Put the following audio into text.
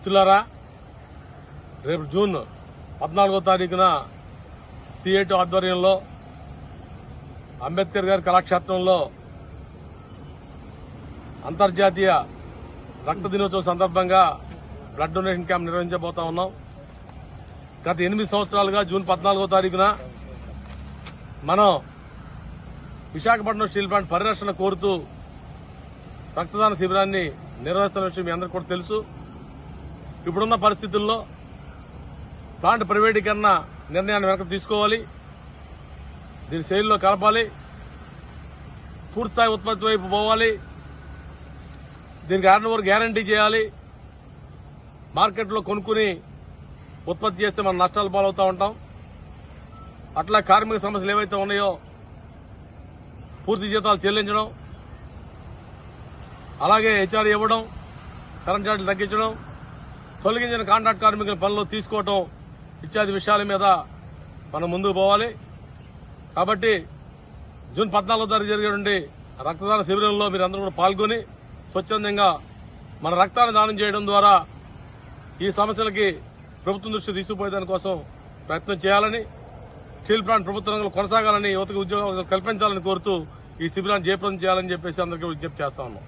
మిత్రులారా రేపు జూన్ పద్నాలుగో తారీఖున సిఐటి ఆధ్వర్యంలో అంబేద్కర్ గారి కళాక్షేత్రంలో అంతర్జాతీయ రక్త దినోత్సవం సందర్భంగా బ్లడ్ డొనేషన్ క్యాంప్ నిర్వహించబోతా ఉన్నాం. గత ఎనిమిది సంవత్సరాలుగా జూన్ పద్నాలుగో తారీఖున మనం విశాఖపట్నం స్టీల్ ప్లాంట్ పరిరక్షణ కోరుతూ రక్తదాన శిబిరాన్ని నిర్వహిస్తున్న విషయం మీ అందరికీ కూడా తెలుసు. ఇప్పుడున్న పరిస్థితుల్లో ప్లాంట్ ప్రైవేటీకరణ నిర్ణయాన్ని వెనక తీసుకోవాలి. దీని శైలిలో కలపాలి. పూర్తిస్థాయి ఉత్పత్తి వైపు పోవాలి. దీనికి హ్యాండ్ ఓవర్ గ్యారంటీ చేయాలి. మార్కెట్లో కొనుక్కుని ఉత్పత్తి చేస్తే మనం నష్టాలు పాలవుతూ ఉంటాం. అట్లా కార్మిక సమస్యలు ఏవైతే ఉన్నాయో పూర్తి జీతాలు చెల్లించడం అలాగే హెచ్ఆర్ ఇవ్వడం కరెంట్ ఛార్జీలు తగ్గించడం తొలగించిన కాంట్రాక్ట్ కార్మికుల పనులు తీసుకోవటం ఇత్యాది విషయాల మీద మనం ముందుకు పోవాలి. కాబట్టి జూన్ పద్నాలుగో తారీఖు జరిగేటువంటి రక్తదాన శిబిరంలో మీరు అందరూ కూడా పాల్గొని స్వచ్ఛందంగా మన రక్తాన్ని దానం చేయడం ద్వారా ఈ సమస్యలకి ప్రభుత్వం దృష్టి తీసుకుపోయేదాని కోసం ప్రయత్నం చేయాలని స్టీల్ ప్లాంట్ ప్రభుత్వ రంగంలో కొనసాగాలని యువతకు ఉద్యోగాలు కల్పించాలని కోరుతూ ఈ శిబిరాన్ని జయప్రదం చేయాలని చెప్పేసి అందరికీ విజ్ఞప్తి చేస్తా ఉన్నాం.